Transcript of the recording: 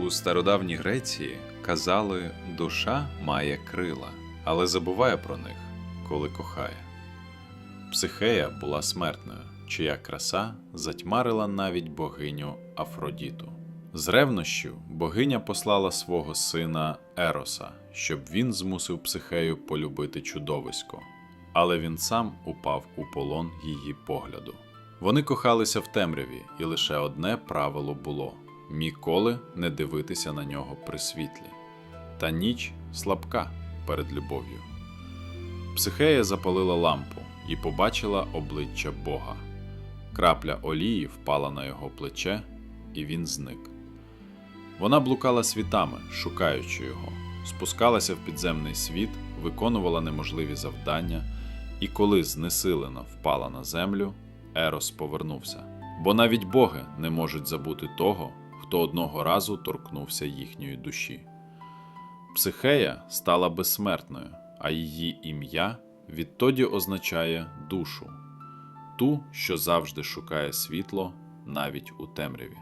У стародавній Греції казали, душа має крила, але забуває про них, коли кохає. Психея була смертною, чия краса затьмарила навіть богиню Афродіту. З ревнощів богиня послала свого сина Ероса, щоб він змусив психею полюбити чудовисько, але він сам упав у полон її погляду. Вони кохалися в темряві, і лише одне правило було ніколи не дивитися на нього при світлі. Та ніч слабка перед любов'ю. Психея запалила лампу і побачила обличчя Бога. Крапля олії впала на його плече, і він зник. Вона блукала світами, шукаючи його, спускалася в підземний світ, виконувала неможливі завдання, і коли знесилено впала на землю, Ерос повернувся. Бо навіть боги не можуть забути того, хто одного разу торкнувся їхньої душі. Психея стала безсмертною, а її ім'я відтоді означає душу, ту, що завжди шукає світло навіть у темряві.